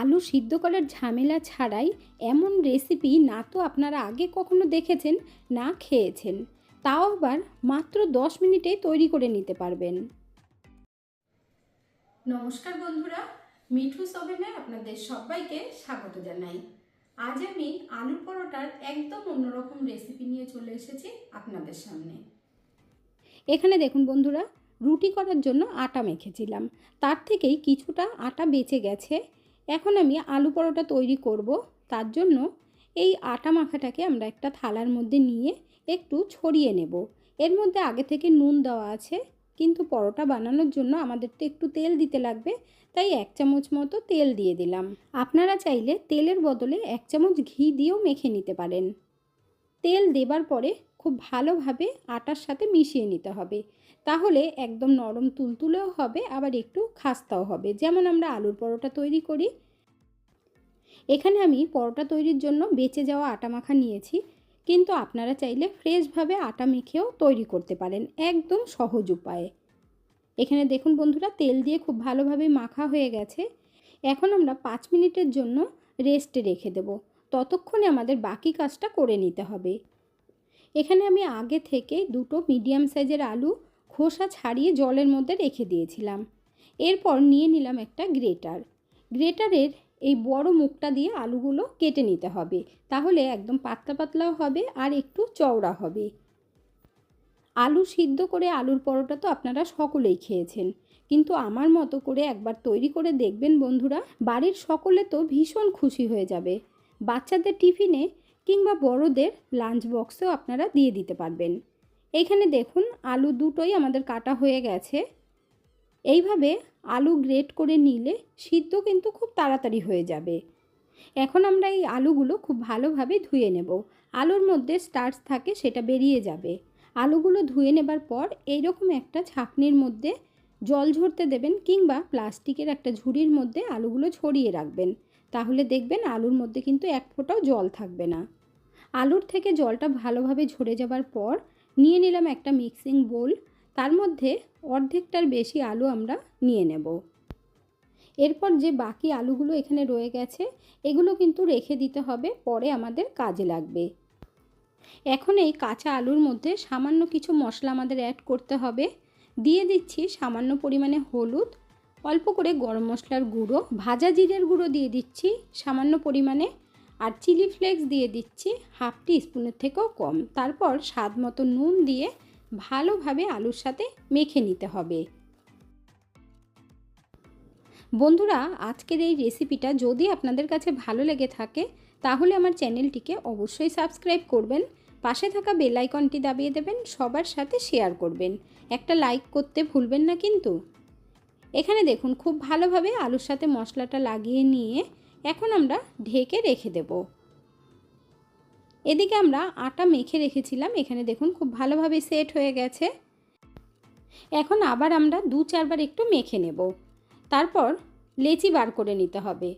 আলু সিদ্ধ করার ঝামেলা ছাড়াই এমন রেসিপি না তো আপনারা আগে কখনো দেখেছেন না খেয়েছেন। তাও আবার মাত্র দশ মিনিটেই তৈরি করে নিতে পারবেন। নমস্কার বন্ধুরা মিঠু সভেনে আপনাদের সবাইকে স্বাগত জানাই। আজ আমি আলুর পরোটার একদম অন্যরকম রেসিপি নিয়ে চলে এসেছি আপনাদের সামনে। এখানে দেখুন বন্ধুরা রুটি করার জন্য আটা মেখেছিলাম। তার থেকেই কিছুটা আটা বেঁচে গেছে। এখন আমি আলু পরোটা তৈরি করব। তার জন্য এই আটা মাখাটাকে আমরা একটা থালার মধ্যে নিয়ে একটু ছড়িয়ে নেব। এর মধ্যে আগে থেকে নুন দেওয়া আছে, কিন্তু পরোটা বানানোর জন্য আমাদের তো একটু তেল দিতে লাগবে, তাই এক চামচ মতো তেল দিয়ে দিলাম। আপনারা চাইলে তেলের বদলে এক চামচ ঘি দিয়েও মেখে নিতে পারেন। তেল দেবার পরে খুব ভালোভাবে আটার সাথে মিশিয়ে নিতে হবে। তাহলে একদম নরম তুলতুলেও হবে, আবার একটু খাস্তাও হবে। যেমন আমরা আলুর পরোটা তৈরি করি। এখানে আমি পরোটা তৈরির জন্য বেঁচে যাওয়া আটা মাখা নিয়েছি। কিন্তু আপনারা চাইলে ফ্রেশভাবে আটা মেখেও তৈরি করতে পারেন, একদম সহজ উপায়ে। এখানে দেখুন বন্ধুরা, তেল দিয়ে খুব ভালোভাবে মাখা হয়ে গেছে। এখন আমরা পাঁচ মিনিটের জন্য রেস্টে রেখে দেব। ততক্ষণে আমাদের বাকি কাজটা করে নিতে হবে। এখানে আমি আগে থেকে দুটো মিডিয়াম সাইজের আলু খোসা ছাড়িয়ে জলের মধ্যে রেখে দিয়েছিলাম। এরপর নিয়ে নিলাম একটা গ্রেটার। গ্রেটারের এই বড় মুখটা দিয়ে আলুগুলো কেটে নিতে হবে। তাহলে একদম পাতলা পাতলাও হবে আর একটু চওড়া হবে। আলু সিদ্ধ করে আলুর পরোটা তো আপনারা সকলেই খেয়েছেন। কিন্তু আমার মতো করে একবার তৈরি করে দেখবেন বন্ধুরা, বাড়ির সকলে তো ভীষণ খুশি হয়ে যাবে। বাচ্চাদের টিফিনে কিংবা বড়দের লাঞ্চ বক্সেও আপনারা দিয়ে দিতে পারবেন। এইখানে দেখুন, আলু দুটোই আমাদের কাটা হয়ে গেছে। এইভাবে আলু গ্রেট করে নিলে সিদ্ধ কিন্তু খুব তাড়াতাড়ি হয়ে যাবে। এখন আমরা এই আলুগুলো খুব ভালোভাবে ধুয়ে নেব। আলুর মধ্যে স্টার্চ থাকে, সেটা বেরিয়ে যাবে। আলুগুলো ধুয়ে নেবার পর এইরকম একটা ছাঁকনির মধ্যে জল ঝরতে দেবেন কিংবা প্লাস্টিকের একটা ঝুড়ির মধ্যে আলুগুলো ছড়িয়ে রাখবেন। তাহলে দেখবেন আলুর মধ্যে কিন্তু এক ফোঁটাও জল থাকবে না। আলুর থেকে জলটা ভালোভাবে ঝরে যাবার পর নিয়ে নিলাম একটা মিক্সিং বোল। তার মধ্যে অর্ধেকটার বেশি আলু আমরা নিয়ে নেব। এরপর যে বাকি আলুগুলো এখানে রয়ে গেছে, এগুলো কিন্তু রেখে দিতে হবে, পরে আমাদের কাজে লাগবে। এখন এই কাঁচা আলুর মধ্যে সামান্য কিছু মশলা আমাদের অ্যাড করতে হবে। দিয়ে দিচ্ছি সামান্য পরিমাণে হলুদ অল্প করে গরম মশলার গুঁড়ো, ভাজা জিরের গুঁড়ো দিয়ে দিচ্ছি সামান্য পরিমাণে আর চিলি ফ্লেক্স দিয়ে দিচ্ছি হাফ টি স্পুনের থেকেও কম। তারপর স্বাদ মতো নুন দিয়ে ভালোভাবে আলুর সাথে মেখে নিতে হবে। বন্ধুরা, আজকের এই রেসিপিটা যদি আপনাদের কাছে ভালো লেগে থাকে, তাহলে আমার চ্যানেলটিকে অবশ্যই সাবস্ক্রাইব করবেন, পাশে থাকা বেল আইকনটি দাবিয়ে দেবেন, সবার সাথে শেয়ার করবেন। একটা লাইক করতে ভুলবেন না কিন্তু। এখানে দেখুন খুব ভালোভাবে আলুর সাথে মশলাটা লাগিয়ে নিয়ে এখন আমরা ঢেকে রেখে দেব। এদিকে আমরা আটা মেখে রেখেছিলাম, এখানে দেখুন খুব ভালোভাবে সেট হয়ে গেছে। এখন আবার আমরা দু চারবার একটু মেখে নেব। তারপর লেচি বার করে নিতে হবে।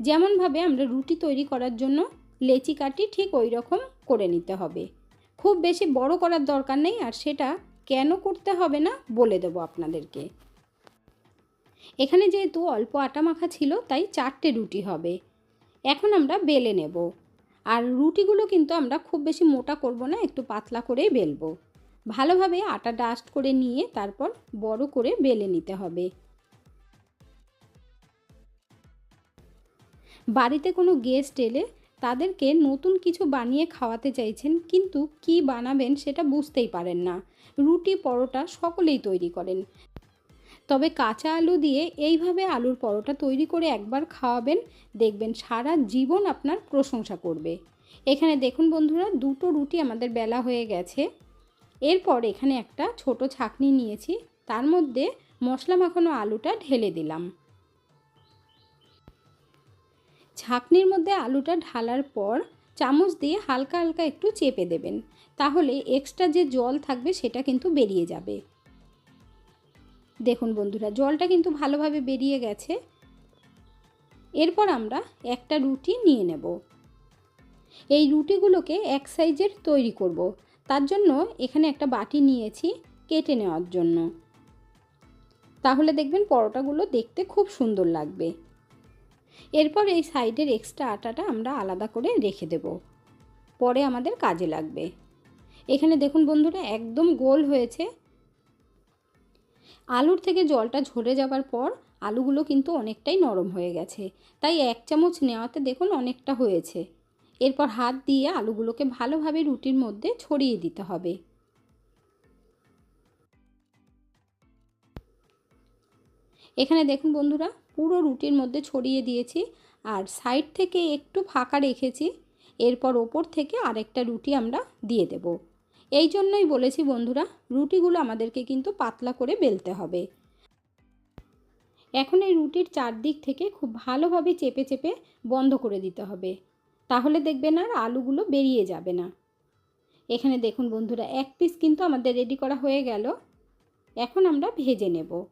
যেমনভাবে আমরা রুটি তৈরি করার জন্য লেচি কাটি ঠিক ওই রকম করে নিতে হবে। খুব বেশি বড় করার দরকার নেই, আর সেটা কেন করতে হবে না বলে দেবো আপনাদেরকে। এখানে যেহেতু অল্প আটা মাখা ছিল, তাই চারটে রুটি হবে। এখন আমরা বেলে নেব। আর রুটিগুলো কিন্তু আমরা খুব বেশি মোটা করব না, একটু পাতলা করেই বেলবো। ভালোভাবে আটা ডাস্ট করে নিয়ে তারপর বড় করে বেলে নিতে হবে। বাড়িতে কোনো গেস্ট এলে তাদেরকে নতুন কিছু বানিয়ে খাওয়াতে চাইছেন, কিন্তু কি বানাবেন সেটা বুঝতেই পারেন না। রুটি, পরোটা সকলেই তৈরি করেন। তবে কাঁচা আলু দিয়ে এইভাবে আলুর পরোটা তৈরি করে একবার খাওয়াবেন, দেখবেন সারা জীবন আপনার প্রশংসা করবে। এখানে দেখুন বন্ধুরা, দুটো রুটি আমাদের বেলা হয়ে গেছে। এরপর এখানে একটা ছোট ছাকনি নিয়েছি, তার মধ্যে মশলা মাখানো আলুটা ঢেলে দিলাম। ছাকনির মধ্যে আলুটা ঢালার পর চামচ দিয়ে হালকা হালকা একটু চেপে দেবেন, তাহলে এক্সট্রা যে জল থাকবে সেটা কিন্তু বেরিয়ে যাবে। দেখুন বন্ধুরা, জলটা কিন্তু ভালোভাবে বেরিয়ে গেছে। এরপর আমরা একটা রুটি নিয়ে নেব। এই রুটিগুলোকে এক সাইজের তৈরি করব। তার জন্য এখানে একটা বাটি নিয়েছি কেটে নেওয়ার জন্য। তাহলে দেখবেন পরোটাগুলো দেখতে খুব সুন্দর লাগবে। এরপর এই সাইডের এক্সট্রা আটাটা আমরা আলাদা করে রেখে দেব। পরে আমাদের কাজে লাগবে। এখানে দেখুন বন্ধুরা, একদম গোল হয়েছে। আলুর থেকে জলটা ঝরে যাবার পর আলুগুলো কিন্তু অনেকটাই নরম হয়ে গেছে। তাই এক চামচ নেওয়াতে দেখুন অনেকটা হয়েছে। এরপর হাত দিয়ে আলুগুলোকে ভালোভাবে রুটির মধ্যে ছড়িয়ে দিতে হবে। এখানে দেখুন বন্ধুরা, পুরো রুটির মধ্যে ছড়িয়ে দিয়েছি আর সাইড থেকে একটু ফাঁকা রেখেছি। এরপর ওপর থেকে আরেকটা রুটি আমরা দিয়ে দেব। এই জন্যই বলেছি বন্ধুরা, রুটিগুলো আমাদেরকে কিন্তু পাতলা করে বেলতে হবে। এখন এই রুটির চারদিক থেকে খুব ভালোভাবে চেপে চেপে বন্ধ করে দিতে হবে। তাহলে দেখবেন আর আলুগুলো বেরিয়ে যাবে না। এখানে দেখুন বন্ধুরা, এক পিস কিন্তু আমাদের রেডি করা হয়ে গেল। এখন আমরা ভেজে নেব।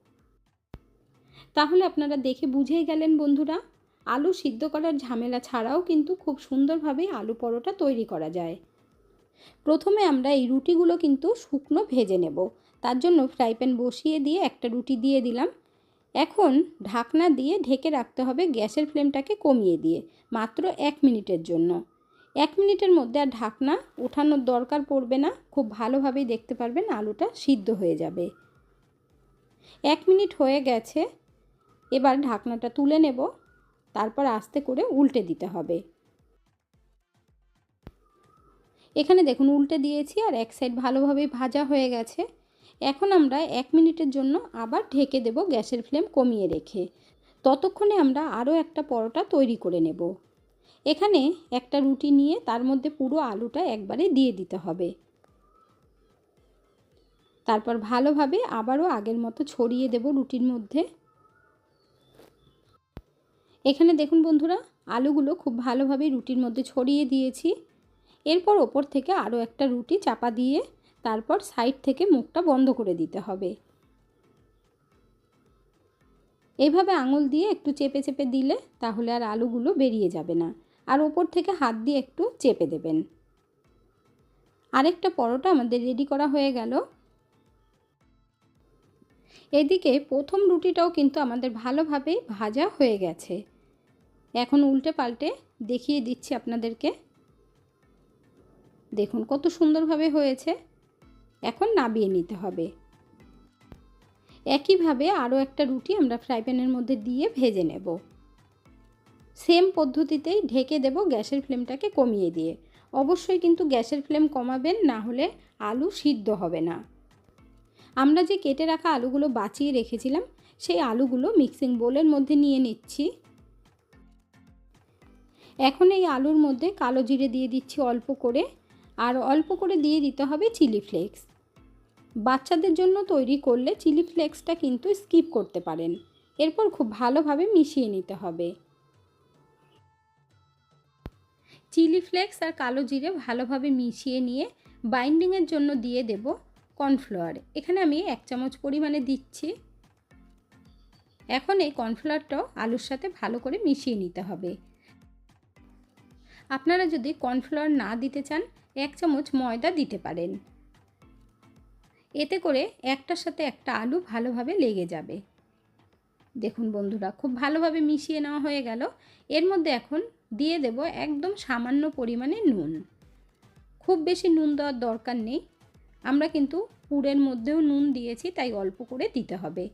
তাহলে আপনারা দেখে বুঝেই গেলেন বন্ধুরা, আলু সিদ্ধ করার ঝামেলা ছাড়াও কিন্তু খুব সুন্দরভাবে আলু পরোটা তৈরি করা যায়। প্রথমে আমরা এই রুটিগুলো কিন্তু শুকনো ভেজে নেব। তার জন্য ফ্রাই প্যান বসিয়ে দিয়ে একটা রুটি দিয়ে দিলাম। এখন ঢাকনা দিয়ে ঢেকে রাখতে হবে গ্যাসের ফ্লেমটাকে কমিয়ে দিয়ে, মাত্র এক মিনিটের জন্য। এক মিনিটের মধ্যে আর ঢাকনা ওঠানোর দরকার পড়বে না, খুব ভালোভাবেই দেখতে পারবেন আলুটা সিদ্ধ হয়ে যাবে। এক মিনিট হয়ে গেছে, এবার ঢাকনাটা তুলে নেব, তারপর আস্তে করে উল্টে দিতে হবে। এখানে দেখুন উল্টে দিয়েছি আর এক সাইড ভালোভাবে ভাজা হয়ে গেছে। এখন আমরা এক মিনিটের জন্য আবার ঢেকে দেব গ্যাসের ফ্লেম কমিয়ে রেখে। ততক্ষণে আমরা আরও একটা পরোটা তৈরি করে নেব। এখানে একটা রুটি নিয়ে তার মধ্যে পুরো আলুটা একবারে দিয়ে দিতে হবে। তারপর ভালোভাবে আবারও আগের মতো ছড়িয়ে দেব রুটির মধ্যে। এখানে দেখুন বন্ধুরা, আলুগুলো খুব ভালোভাবে রুটির মধ্যে ছড়িয়ে দিয়েছি। এরপর ওপর থেকে আরও একটা রুটি চাপা দিয়ে তারপর সাইড থেকে মুখটা বন্ধ করে দিতে হবে। এভাবে আঙুল দিয়ে একটু চেপে চেপে দিলে তাহলে আর আলুগুলো বেরিয়ে যাবে না। আর ওপর থেকে হাত দিয়ে একটু চেপে দেবেন। আরেকটা পরোটা আমাদের রেডি করা হয়ে গেল। এদিকে প্রথম রুটিটাও কিন্তু আমাদের ভালোভাবে ভাজা হয়ে গেছে। এখন উল্টে পাল্টে দেখিয়ে দিচ্ছি আপনাদেরকে। দেখুন কত সুন্দরভাবে হয়েছে। এখন নাবিয়ে নিতে হবে। একইভাবে আরও একটা রুটি আমরা ফ্রাই প্যানের মধ্যে দিয়ে ভেজে নেব। সেম পদ্ধতিতেই ঢেকে দেব গ্যাসের ফ্লেমটাকে কমিয়ে দিয়ে। অবশ্যই কিন্তু গ্যাসের ফ্লেম কমাবেন, না হলে আলু সিদ্ধ হবে না। আমরা যে কেটে রাখা আলুগুলো বাঁচিয়ে রেখেছিলাম, সেই আলুগুলো মিক্সিং বোলের মধ্যে নিয়ে নিচ্ছি। এখন এই আলুর মধ্যে কালো জিরে দিয়ে দিচ্ছি অল্প করে। আর অল্প করে দিয়ে দিতে হবে চিলি ফ্লেক্স। বাচ্চাদের জন্য তৈরি করলে চিলি ফ্লেক্সটা কিন্তু স্কিপ করতে পারেন। এরপর খুব ভালোভাবে মিশিয়ে নিতে হবে। চিলি ফ্লেক্স আর কালো জিরে ভালোভাবে মিশিয়ে নিয়ে বাইন্ডিংয়ের জন্য দিয়ে দেব কর্নফ্লাওয়ার। এখানে আমি এক চামচ পরিমাণে দিচ্ছি। এখন এই কর্নফ্লাওয়ারটাও আলুর সাথে ভালো করে মিশিয়ে নিতে হবে। আপনারা যদি কর্নফ্লাওয়ার না দিতে চান, এক চামচ ময়দা দিতে পারেন। এতে করে একটার সাথে একটা আলু ভালোভাবে লেগে যাবে। দেখুন বন্ধুরা, খুব ভালোভাবে মিশিয়ে নেওয়া হয়ে গেল। এর মধ্যে এখন দিয়ে দেব একদম সামান্য পরিমাণে নুন। খুব বেশি নুন দেওয়ার দরকার নেই। আমরা কিন্তু পুরের মধ্যেও নুন দিয়েছি, তাই অল্প করে দিতে হবে।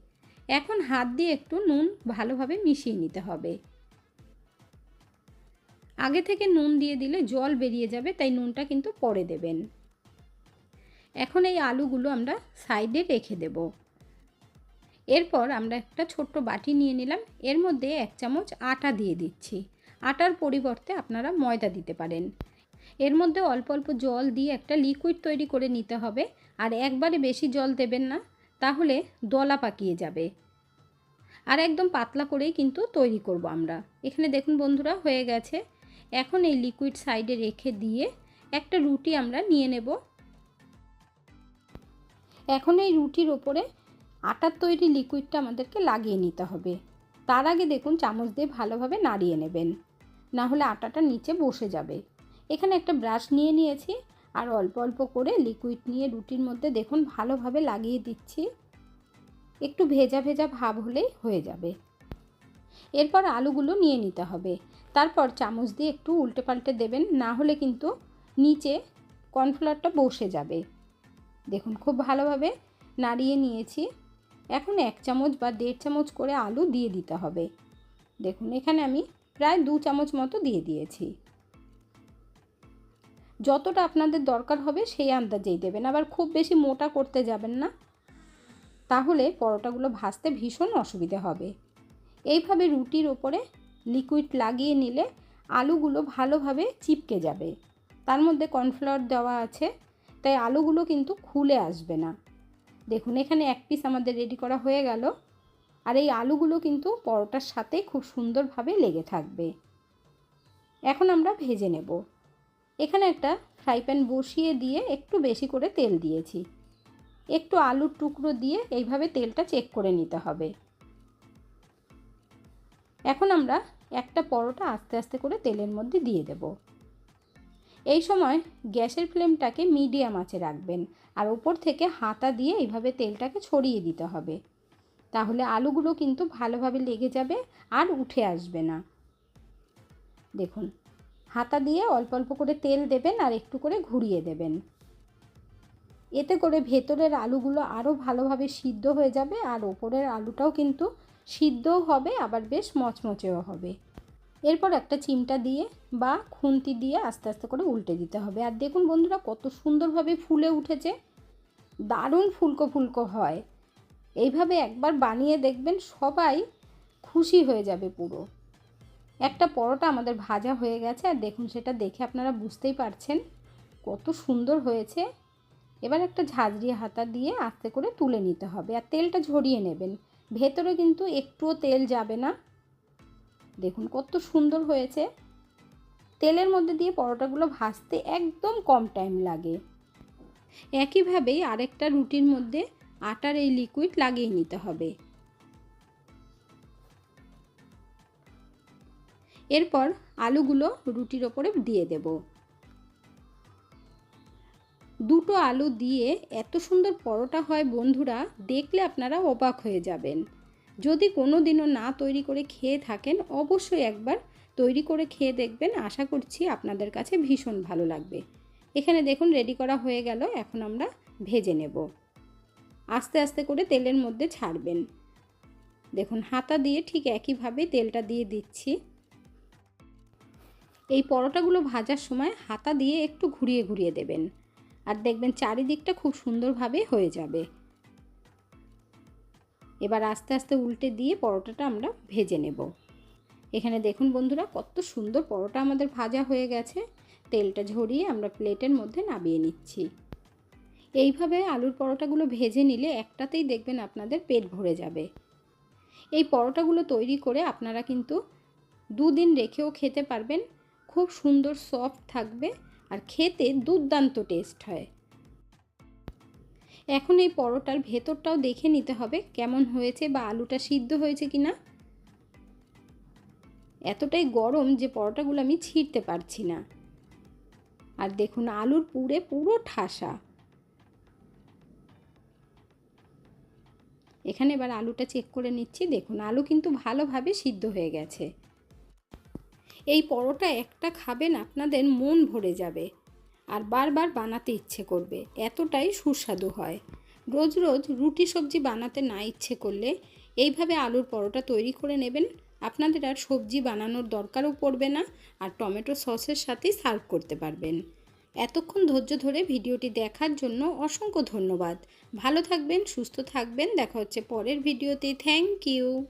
এখন হাত দিয়ে একটু নুন ভালোভাবে মিশিয়ে নিতে হবে। আগে থেকে নুন দিয়ে দিলে জল বেরিয়ে যাবে, তাই নুনটা কিন্তু পরে দেবেন। এখন এই আলুগুলো আমরা সাইডে রেখে দেব। এরপর আমরা একটা ছোট্ট বাটি নিয়ে নিলাম। এর মধ্যে এক চামচ আটা দিয়ে দিচ্ছি। আটার পরিবর্তে আপনারা ময়দা দিতে পারেন। এর মধ্যে অল্প অল্প জল দিয়ে একটা লিকুইড তৈরি করে নিতে হবে। আর একবারে বেশি জল দেবেন না, তাহলে দলা পাকিয়ে যাবে। আর একদম পাতলা করেই কিন্তু তৈরি করব আমরা। এখানে দেখুন বন্ধুরা, হয়ে গেছে। এখন এই লিকুইড সাইডে রেখে দিয়ে একটা রুটি আমরা নিয়ে নেব। এখন এই রুটির ওপরে আটার তৈরি লিকুইডটা আমাদেরকে লাগিয়ে নিতে হবে। তার আগে দেখুন চামচ দিয়ে ভালোভাবে নাড়িয়ে নেবেন। না হলে আটাটা নিচে বসে যাবে। এখানে একটা ব্রাশ নিয়ে নিয়েছি আর অল্প অল্প করে লিকুইড নিয়ে রুটির মধ্যে দেখুন ভালোভাবে লাগিয়ে দিচ্ছি। একটু ভেজা ভেজা ভাব হলেই হয়ে যাবে। এরপর আলুগুলো নিয়ে নিতে হবে। তারপর চামচ দিয়ে একটু উল্টে পাল্টে দেবেন, না হলে কিন্তু নিচে কর্নফ্লাওয়ারটা বসে যাবে। দেখুন, খুব ভালোভাবে নাড়িয়ে নিয়েছি। এখন এক চামচ বা দেড় চামচ করে আলু দিয়ে দিতে হবে। দেখুন, এখানে আমি প্রায় দু চামচ মতো দিয়ে দিয়েছি। যতটা আপনাদের দরকার হবে সেই আন্দাজেই দেবেন। আবার খুব বেশি মোটা করতে যাবেন না, তাহলে পরোটাগুলো ভাজতে ভীষণ অসুবিধে হবে। এইভাবে রুটির ওপরে লিকুইড লাগিয়ে নিলে আলুগুলো ভালোভাবে চিপকে যাবে। তার মধ্যে কর্নফ্লাওয়ার দেওয়া আছে, তাই আলুগুলো কিন্তু খুলে আসবে না। দেখুন, এখানে এক পিস আমাদের রেডি করা হয়ে গেল। আর এই আলুগুলো কিন্তু পরোটার সাথে খুব সুন্দরভাবে লেগে থাকবে। এখন আমরা ভেজে নেব। এখানে একটা ফ্রাই প্যান বসিয়ে দিয়ে একটু বেশি করে তেল দিয়েছি। একটু আলুর টুকরো দিয়ে এইভাবে তেলটা চেক করে নিতে হবে। এখন আমরা একটা পরোটা আস্তে আস্তে করে তেলের মধ্যে দিয়ে দেব। এই সময় গ্যাসের ফ্লেমটাকে মিডিয়াম আঁচে রাখবেন আর ওপর থেকে হাতা দিয়ে এইভাবে তেলটাকে ছড়িয়ে দিতে হবে। তাহলে আলুগুলো কিন্তু ভালোভাবে লেগে যাবে আর উঠে আসবে না। দেখুন, হাতা দিয়ে অল্প অল্প করে তেল দেবেন আর একটু করে ঘুরিয়ে দেবেন। এতে করে ভেতরের আলুগুলো আরও ভালোভাবে সিদ্ধ হয়ে যাবে আর ওপরের আলুটাও কিন্তু সিদ্ধও হবে, আবার বেশ মচমচেও হবে। এরপর একটা চিমটা দিয়ে বা খুন্তি দিয়ে আস্তে আস্তে করে উল্টে দিতে হবে। আর দেখুন বন্ধুরা, কত সুন্দরভাবে ফুলে উঠেছে। দারুণ ফুলকো ফুলকো হয়। এইভাবে একবার বানিয়ে দেখবেন সবাই খুশি হয়ে যাবে পুরো। একটা পরোটা আমাদের ভাজা হয়ে গেছে, আর দেখুন সেটা দেখে আপনারা বুঝতেই পারছেন কত সুন্দর হয়েছে। এবার একটা ঝাঁঝরি হাতা দিয়ে আস্তে করে তুলে নিতে হবে, আর তেলটা ঝরিয়ে নেবেন। ভেতরে কিন্তু একটুও তেল যাবে না। দেখুন কত সুন্দর হয়েছে। তেলের মধ্যে দিয়ে পরোটাগুলো ভাজতে একদম কম টাইম লাগে। একইভাবেই আরেকটা রুটির মধ্যে আটার এই লিকুইড লাগিয়ে নিতে হবে। এরপর আলুগুলো রুটির ওপরে দিয়ে দেব। দুটো আলু দিয়ে এত সুন্দর পরোটা হয় বন্ধুরা, দেখলে আপনারা অবাক হয়ে যাবেন। যদি কোনো দিনও না তৈরি করে খেয়ে থাকেন, অবশ্যই একবার তৈরি করে খেয়ে দেখবেন, আশা করছি আপনাদের কাছে ভীষণ ভালো লাগবে। এখানে দেখুন রেডি করা হয়ে গেল, এখন আমরা ভেজে নেব। আস্তে আস্তে করে তেলের মধ্যে ছাড়বেন। দেখুন, হাতা দিয়ে ঠিক একইভাবে তেলটা দিয়ে দিচ্ছি। এই পরোটাগুলো ভাজার সময় হাতা দিয়ে একটু ঘুরিয়ে ঘুরিয়ে দেবেন। আর দেখবেন চারিদিকটা খুব সুন্দরভাবে হয়ে যাবে। এবার আস্তে আস্তে উল্টে দিয়ে পরোটাটা আমরা ভেজে নেব। এখানে দেখুন বন্ধুরা, কত সুন্দর পরোটা আমাদের ভাজা হয়ে গেছে। তেলটা ঝরিয়ে আমরা প্লেটের মধ্যে নামিয়ে নিচ্ছি। এইভাবে আলুর পরোটাগুলো ভেজে নিলে একটাতেই দেখবেন আপনাদের পেট ভরে যাবে। এই পরোটাগুলো তৈরি করে আপনারা কিন্তু দুদিন রেখেও খেতে পারবেন। খুব সুন্দর, সফট থাকবে। আর খেতে দুর্দান্ত টেস্ট হয়। এখন এই পরোটার ভেতরটাও দেখে নিতে হবে কেমন হয়েছে বা আলুটা সিদ্ধ হয়েছে কি না এতটাই গরম যে পরোটাগুলো আমি ছিঁড়তে পারছি না। আর দেখুন আলুর পুরে পুরো ঠাসা। এখানে এবার আলুটা চেক করে নিচ্ছি। দেখুন আলু কিন্তু ভালোভাবে সিদ্ধ হয়ে গেছে। এই পরোটা একটা খাবেন, আপনাদের মন ভরে যাবে। আর বারবার বানাতে ইচ্ছে করবে, এতটাই সুস্বাদু হয়। রোজ রোজ রুটি সবজি বানাতে না ইচ্ছে করলে এইভাবে আলুর পরোটা তৈরি করে নেবেন। আপনাদের আর সবজি বানানোর দরকারও পড়বে না, আর টমেটো সসের সাথেই সার্ভ করতে পারবেন। এতক্ষণ ধৈর্য ধরে ভিডিওটি দেখার জন্য অসংখ্য ধন্যবাদ। ভালো থাকবেন, সুস্থ থাকবেন, দেখা হচ্ছে পরের ভিডিওতে। Thank you.